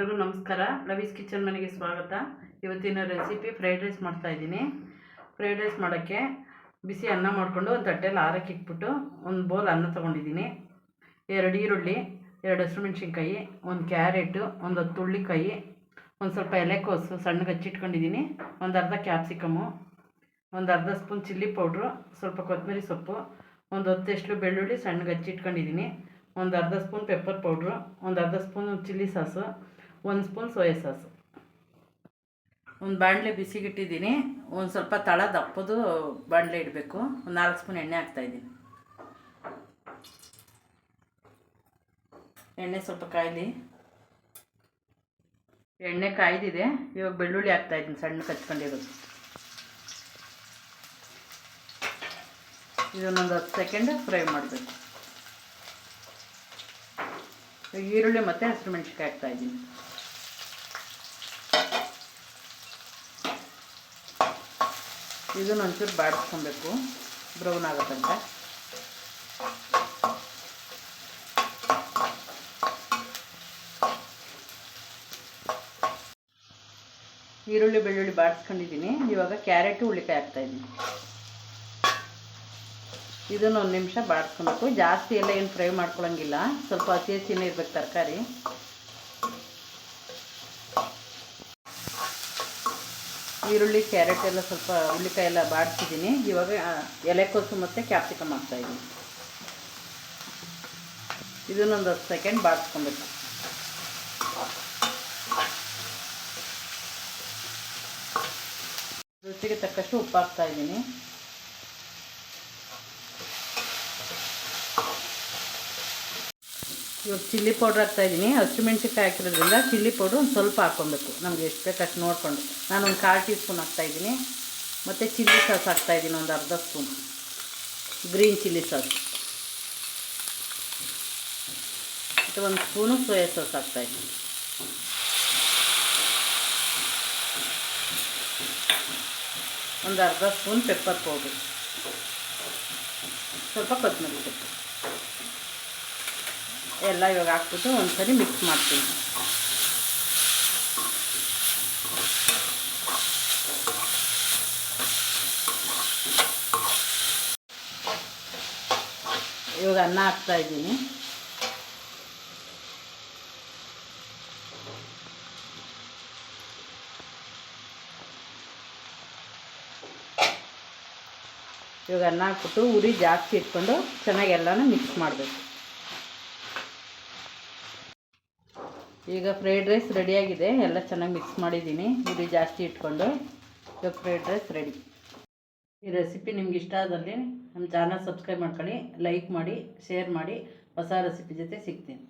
ಎಲ್ರಿಗೂ ನಮಸ್ಕಾರ. ಲವೀಸ್ ಕಿಚನ್ ಮನೆಗೆ ಸ್ವಾಗತ. ಇವತ್ತಿನ ರೆಸಿಪಿ ಫ್ರೈಡ್ ರೈಸ್ ಮಾಡ್ತಾ ಇದ್ದೀನಿ. ಫ್ರೈಡ್ ರೈಸ್ ಮಾಡೋಕ್ಕೆ ಬಿಸಿ ಅನ್ನ ಮಾಡಿಕೊಂಡು ಒಂದು ತಟ್ಟೆಯಲ್ಲಿ ಆರಕ್ಕೆ ಇಟ್ಬಿಟ್ಟು ಒಂದು ಬೌಲ್ ಅನ್ನ ತೊಗೊಂಡಿದ್ದೀನಿ. ಎರಡು ಈರುಳ್ಳಿ, ಎರಡು ಹಸಿಮೆಣ್ಸಿನ್ಕಾಯಿ ಒಂದು ಕ್ಯಾರೆಟು ಒಂದು ಹತ್ತು ಹುಳ್ಳಿಕಾಯಿ ಒಂದು ಸ್ವಲ್ಪ ಎಲೆಕೋಸು ಸಣ್ಣಗೆ ಹಚ್ಚಿಟ್ಕೊಂಡಿದ್ದೀನಿ ಒಂದು ಅರ್ಧ ಕ್ಯಾಪ್ಸಿಕಮು ಒಂದು ಅರ್ಧ ಸ್ಪೂನ್ ಚಿಲ್ಲಿ ಪೌಡ್ರು ಸ್ವಲ್ಪ ಕೊತ್ತಂಬರಿ ಸೊಪ್ಪು, ಒಂದು ಹೊತ್ತೆಷ್ಟು ಬೆಳ್ಳುಳ್ಳಿ ಸಣ್ಣಗೆ ಹಚ್ಚಿಟ್ಕೊಂಡಿದ್ದೀನಿ ಒಂದು ಅರ್ಧ ಸ್ಪೂನ್ ಪೆಪ್ಪರ್ ಪೌಡ್ರು ಒಂದು ಅರ್ಧ ಸ್ಪೂನ್ ಚಿಲ್ಲಿ ಸಾಸು ಒಂದು ಸ್ಪೂನ್ ಸೋಯಾ ಸಾಸು ಒಂದು ಬಾಣಲೆ ಬಿಸಿಗಿಟ್ಟಿದ್ದೀನಿ. ಒಂದು ಸ್ವಲ್ಪ ತಳ ದಪ್ಪದು ಬಾಣಲೆ ಇಡಬೇಕು. ಒಂದು ನಾಲ್ಕು ಸ್ಪೂನ್ ಎಣ್ಣೆ ಹಾಕ್ತಾಯಿದ್ದೀನಿ ಎಣ್ಣೆ ಸ್ವಲ್ಪ ಕಾಯ್ಲಿ. ಎಣ್ಣೆ ಕಾಯ್ದಿದೆ. ಇವಾಗ ಬೆಳ್ಳುಳ್ಳಿ ಹಾಕ್ತಾಯಿದ್ದೀನಿ ಸಣ್ಣ ಕಚ್ಕೊಂಡಿರೋದು. ಇದನ್ನೊಂದು ಹತ್ತು ಸೆಕೆಂಡ್ ಫ್ರೈ ಮಾಡಬೇಕು. ಈರುಳ್ಳಿ ಮತ್ತು ಹಸಿರು ಮೆಣಸಿನ್ಕಾಯಿ ಹಾಕ್ತಾ ಇದನ್ನ ಒಂಚೂರು ಬಾಡಿಸ್ಕೊಬೇಕು. ಬ್ರೌನ್ ಆಗುತ್ತಂತ. ಈರುಳ್ಳಿ ಬೆಳ್ಳುಳ್ಳಿ ಬಾಡಿಸ್ಕೊಂಡಿದ್ದೀನಿ. ಇವಾಗ ಕ್ಯಾರೆಟು ಆಗ್ತಾ ಇದ್ದೀನಿ ಇದನ್ನು ಒಂದು ನಿಮಿಷ ಬಾಡಿಸ್ಕೊಬೇಕು. ಜಾಸ್ತಿ ಎಲ್ಲ ಏನು ಫ್ರೈ ಮಾಡ್ಕೊಳಂಗಿಲ್ಲ. ಸ್ವಲ್ಪ ಹಸಿ ಹಸಿನೇ ಇರಬೇಕು ತರಕಾರಿ. ಈರುಳ್ಳಿ, ಕ್ಯಾರೆಟ್ ಎಲ್ಲ ಸ್ವಲ್ಪ ಹುಳ್ಳಿಕಾಯಿ ಎಲ್ಲ ಬಾಡಿಸಿದ್ದೀನಿ. ಇವಾಗ ಎಲೆಕೋಸು ಮತ್ತು ಕ್ಯಾಪ್ಸಿಕಮ್ ಹಾಕ್ತಾಯಿದ್ದೀನಿ ಇದನ್ನೊಂದು ಹತ್ತು ಸೆಕೆಂಡ್ ಬಾಡಿಸ್ಕೊಬೇಕು. ರುಚಿಗೆ ತಕ್ಕಷ್ಟು ಉಪ್ಪು ಹಾಕ್ತಾಯಿದ್ದೀನಿ ಇವಾಗ ಚಿಲ್ಲಿ ಪೌಡ್ರ್ ಹಾಕ್ತಾಯಿದ್ದೀನಿ ಹಸಿಮೆಣ್ಸಿನ್ಕಾಯಿ ಹಾಕಿರೋದ್ರಿಂದ ಚಿಲ್ಲಿ ಪೌಡ್ರ್ ಒಂದು ಸ್ವಲ್ಪ ಹಾಕ್ಕೊಬೇಕು. ನಮಗೆ ಎಷ್ಟು ಬೇಕು ನೋಡಿಕೊಂಡು. ನಾನು ಒಂದು ಕಾಲು ಟೀ ಸ್ಪೂನ್ ಹಾಕ್ತಾಯಿದ್ದೀನಿ ಮತ್ತು ಚಿಲ್ಲಿ ಸಾಸ್ ಹಾಕ್ತಾಯಿದ್ದೀನಿ ಒಂದು ಅರ್ಧ ಸ್ಪೂನ್. Green chilli sauce. ಮತ್ತು ಒಂದು ಸ್ಪೂನು ಸೋಯಾ ಸಾಸ್ ಹಾಕ್ತಾಯಿದ್ದೀನಿ ಒಂದು ಅರ್ಧ ಸ್ಪೂನ್ ಪೆಪ್ಪರ್ ಪೌಡ್ರು. ಸ್ವಲ್ಪ ಕೊತ್ತಂಬರಿ ಸೊಪ್ಪು ಎಲ್ಲ ಇವಾಗ ಹಾಕ್ಬಿಟ್ಟು ಒಂದ್ಸರಿ ಮಿಕ್ಸ್ ಮಾಡ್ತೀನಿ. ಇವಾಗ ಅನ್ನ ಹಾಕ್ತಾ ಇದ್ದೀನಿ. ಇವಾಗ ಅನ್ನ ಹಾಕ್ಬಿಟ್ಟು ಉರಿ ಜಾಸ್ತಿ ಇಟ್ಕೊಂಡು ಚೆನ್ನಾಗಿ ಎಲ್ಲನೂ ಮಿಕ್ಸ್ ಮಾಡಬೇಕು. ಈಗ ಫ್ರೈಡ್ ರೈಸ್ ರೆಡಿಯಾಗಿದೆ. ಎಲ್ಲ ಚೆನ್ನಾಗಿ ಮಿಕ್ಸ್ ಮಾಡಿದ್ದೀನಿ. ಇಲ್ಲಿ ಜಾಸ್ತಿ ಇಟ್ಕೊಂಡು ಈಗ ಫ್ರೈಡ್ ರೈಸ್ ರೆಡಿ. ಈ ರೆಸಿಪಿ ನಿಮ್ಗೆ ಇಷ್ಟ ಆದಲ್ಲಿ ನಮ್ಮ ಚಾನಲ್ ಸಬ್ಸ್ಕ್ರೈಬ್ ಮಾಡ್ಕೊಳ್ಳಿ, ಲೈಕ್ ಮಾಡಿ, ಶೇರ್ ಮಾಡಿ. ಹೊಸ ರೆಸಿಪಿ ಜೊತೆ ಸಿಗ್ತೀನಿ.